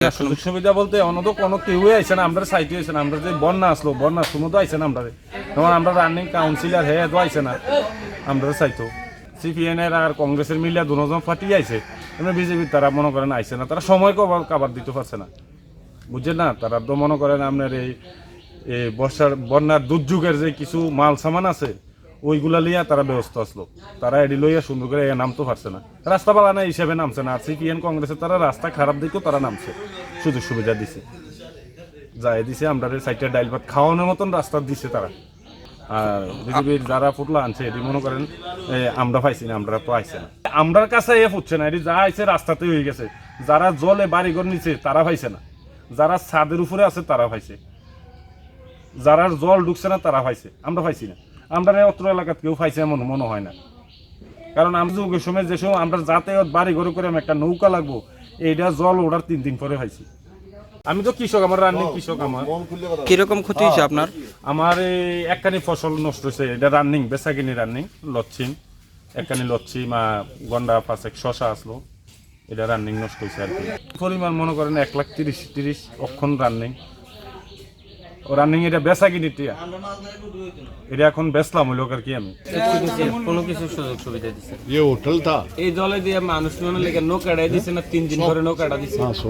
সুযোগ সুবিধা বলতে অন্য তো কোনো কেউই আইসে না, আমরা সাইটে আইসে না, আমরা যে বন্যা আসলো, বন্যা শুনো তো আইসে না আমরা যেমন আমরা রানিং কাউন্সিলর হে তো আইসে না, আমরা চাইতো সিপিএন এর আর কংগ্রেসের মিলিয়া দুজন পার্টি আইছে, এমনি বিজেপি তারা মনে করেন আইসে না, তারা সময় কবার কাবার দিতে পারছে না। বুঝছেন না? তারা তো মনে করেন আপনার এই বর্ষার বন্যার দুর্যোগের যে কিছু মাল সামান আছে ওইগুলা লিয়া তারা ব্যস্ত আসলো। তারা এডি লইয়া সুন্দর করে নামতে পারছে না। রাস্তা বালানা হিসেবে নামছে না। আর সিপিএন কংগ্রেসের তারা রাস্তা খারাপ দিকেও তারা নামছে। সুযোগ সুবিধা দিছে। যাই দিছে, আমরা সাইডে ডাইল ভাত খাওয়ানোর মতন রাস্তা দিছে তারা। আর বিজেপির যারা ফুটলা আনছে এটি মনে করেন আমরা পাইছি না, আমরা তো আইছে না। আমরার কাছে এ ফুটছে না এটি যা আইছে রাস্তাতে হয়ে গেছে। যারা জলে বাড়িঘর নিচে তারা পাইছে না। যারা ছাদের উপরে আছে, তারা পাইছে। যারা জল ঢুকছে না, তারা পাইছে। আমরা পাইছি না। আমরা এই অত্র এলাকাত কেউ পাইছে এমন মনে হয় না। কারণ আমি যুগের সময় যে সময় আমরা যাতে বাড়ি ঘরে করে একটা নৌকা লাগবো এইটা জল ওঠার তিন দিন পরে পাইছি আমি তো কৃষক আমার রান্নি কৃষক আমার। কীরকম ক্ষতি হয়েছে আপনার? আমার এই একখানি ফসল নষ্ট হয়েছে এটা রানিং বেসাকিনি রানিং লচ্ছিম। একখানি লচ্ছি মা গন্ডা পাঁচেক শশা আসলো এটা রানিং নষ্ট হয়েছে আর কি। পরিমাণ মনে করেন এক লাখ তিরিশ তিরিশ অক্ষণ রানিং ও রানিং এটা বেসাকিনি টিয়া এটা এখন বেচলাম হইলো আর কি আমি কোনো কিছু সুযোগ সুবিধা দিছে ये होटल था এই জলে দিয়ে মানুষ মনে লেগে নৌকাটা দিছে না তিন দিন ধরে নৌকাটা দিছে हाँ सो